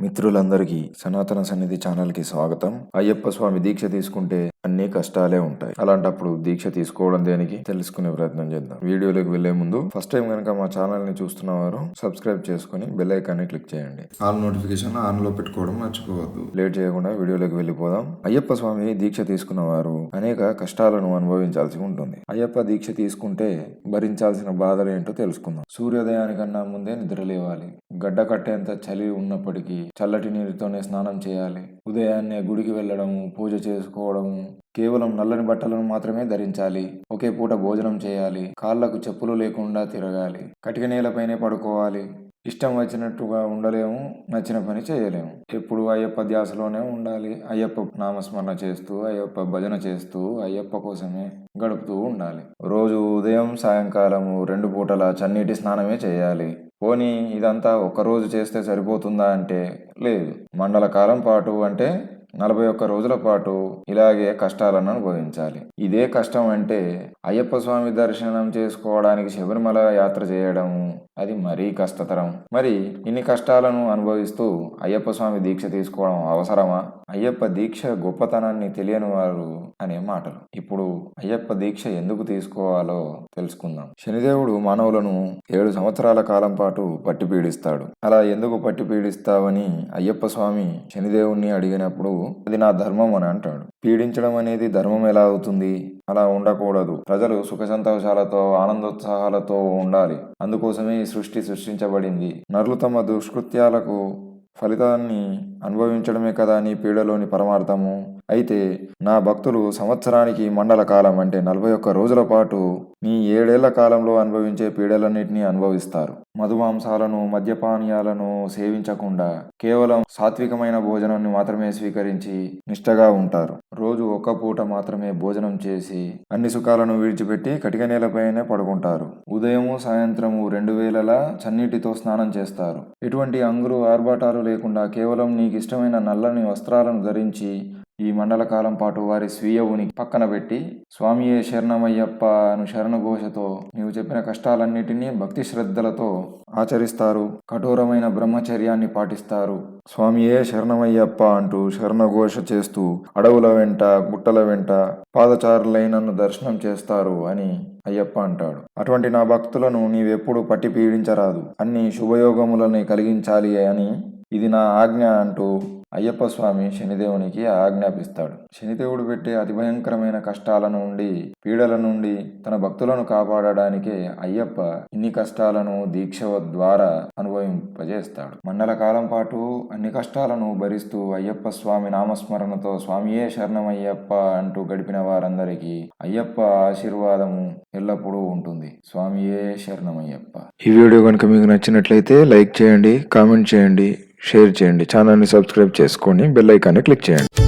మిత్రులందరికీ సనాతన సన్నిధి ఛానల్కి స్వాగతం. అయ్యప్ప స్వామి దీక్ష తీసుకుంటే అన్ని కష్టాలే ఉంటాయి. అలాంటప్పుడు దీక్ష తీసుకోవడం దేనికి? తెలుసుకునే ప్రయత్నం చేద్దాం. వీడియోలోకి వెళ్ళే ముందు ఫస్ట్ టైం కనుక మా ఛానల్ని చూస్తున్న వారు సబ్స్క్రైబ్ చేసుకుని బెల్ ఐకాన్ని క్లిక్ చేయండి. ఆల్ నోటిఫికేషన్ ఆన్లో పెట్టుకోవడం మర్చిపోవద్దు. లేట్ చేయకుండా వీడియోలోకి వెళ్ళిపోదాం. అయ్యప్ప స్వామి దీక్ష తీసుకున్న వారు అనేక కష్టాలను అనుభవించాల్సి ఉంటుంది. అయ్యప్ప దీక్ష తీసుకుంటే భరించాల్సిన బాధలు ఏంటో తెలుసుకుందాం. సూర్యోదయానికన్నా ముందే నిద్ర లేవాలి. గడ్డ కట్టేంత చలి ఉన్నప్పటికీ చల్లటి నీటితోనే స్నానం చేయాలి. ఉదయాన్నే గుడికి వెళ్ళడము పూజ చేసుకోవడము కేవలం నల్లని బట్టలను మాత్రమే ధరించాలి. ఒకే పూట భోజనం చేయాలి. కాళ్ళకు చెప్పులు లేకుండా తిరగాలి. కటిక నేలపైనే పడుకోవాలి. ఇష్టం వచ్చినట్టుగా ఉండలేము నచ్చిన పని చేయలేము. ఎప్పుడు అయ్యప్ప ధ్యాసలోనే ఉండాలి. అయ్యప్ప నామస్మరణ చేస్తూ అయ్యప్ప భజన చేస్తూ అయ్యప్ప కోసమే గడుపుతూ ఉండాలి. రోజు ఉదయం సాయంకాలము రెండు పూటల చన్నీటి స్నానమే చేయాలి. పోనీ ఇదంతా ఒకరోజు చేస్తే సరిపోతుందా అంటే లేదు. మండల కాలం పాటు అంటే నలభై ఒక్క రోజుల పాటు ఇలాగే కష్టాలను అనుభవించాలి. ఇదే కష్టం అంటే అయ్యప్ప స్వామి దర్శనం చేసుకోవడానికి శబరిమల యాత్ర చేయడం అది మరీ కష్టతరం. మరి ఇన్ని కష్టాలను అనుభవిస్తూ అయ్యప్ప స్వామి దీక్ష తీసుకోవడం అవసరమా? అయ్యప్ప దీక్ష గొప్పతనాన్ని తెలియని వారు అనే మాటలు. ఇప్పుడు అయ్యప్ప దీక్ష ఎందుకు తీసుకోవాలో తెలుసుకుందాం. శనిదేవుడు మానవులను ఏడు సంవత్సరాల కాలం పాటు పట్టి పీడిస్తాడు. అలా ఎందుకు పట్టి పీడిస్తావని అయ్యప్ప స్వామి శనిదేవుణ్ణి అడిగినప్పుడు అది నా ధర్మం అని అంటాడు. పీడించడం అనేది ధర్మం ఎలా అవుతుంది? అలా ఉండకూడదు. ప్రజలు సుఖ సంతోషాలతో ఆనందోత్సాహాలతో ఉండాలి. అందుకోసమే ఈ సృష్టి సృష్టించబడింది. నరులు తమ దుష్కృత్యాలకు ఫలితాన్ని అనుభవించడమే కదా నీ పీడలోని పరమార్థము. అయితే నా భక్తులు సంవత్సరానికి మండల కాలం అంటే నలభై ఒక్క రోజుల పాటు నీ ఏడేళ్ళ కాలంలో అనుభవించే పీడలన్నింటినీ అనుభవిస్తారు. మధుమాంసాలను మద్యపానీయాలను సేవించకుండా కేవలం సాత్వికమైన భోజనాన్ని మాత్రమే స్వీకరించి నిష్టగా ఉంటారు. రోజు ఒక్క పూట మాత్రమే భోజనం చేసి అన్ని సుఖాలను విడిచిపెట్టి కటిక నేలపైనే పడుకుంటారు. ఉదయము సాయంత్రము రెండు వేలలా చన్నీటితో స్నానం చేస్తారు. ఎటువంటి అంగురు ఆర్భాటాలు లేకుండా కేవలం నీకు ఇష్టమైన నల్లని వస్త్రాలను ధరించి ఈ మండల కాలం పాటు వారి స్వీయ ఉనికి పక్కన పెట్టి స్వామియే శరణమయ్యప్ప అను శరణఘోషతో నీవు చెప్పిన కష్టాలన్నిటినీ భక్తి శ్రద్ధలతో ఆచరిస్తారు. కఠోరమైన బ్రహ్మచర్యాన్ని పాటిస్తారు. స్వామియే శరణమయ్యప్ప అంటూ శరణఘోష చేస్తూ అడవుల వెంట గుట్టల వెంట పాదచారులై నన్ను దర్శనం చేస్తారు అని అయ్యప్ప అంటాడు. అటువంటి నా భక్తులను నీవెప్పుడు పట్టి పీడించరాదు. అన్ని శుభయోగములని కలిగించాలి అని ఇది నా ఆజ్ఞ అంటూ అయ్యప్ప స్వామి శనిదేవునికి ఆజ్ఞాపిస్తాడు. శనిదేవుడు పెట్టే అతి భయంకరమైన కష్టాల నుండి పీడల నుండి తన భక్తులను కాపాడడానికే అయ్యప్ప ఇన్ని కష్టాలను దీక్ష ద్వారా అనుభవింపజేస్తాడు. మండల కాలం పాటు అన్ని కష్టాలను భరిస్తూ అయ్యప్ప స్వామి నామస్మరణతో స్వామియే శరణమయ్యప్ప అంటూ గడిపిన వారందరికీ అయ్యప్ప ఆశీర్వాదము ఎల్లప్పుడూ ఉంటుంది. స్వామియే శరణమయ్యప్ప. ఈ వీడియో కనుక మీకు నచ్చినట్లయితే లైక్ చేయండి కామెంట్ చేయండి. షేర్ చేయండి. ఛానల్ని సబ్స్క్రైబ్ చేసుకోండి బెల్ ఐకాన్ని క్లిక్ చేయండి.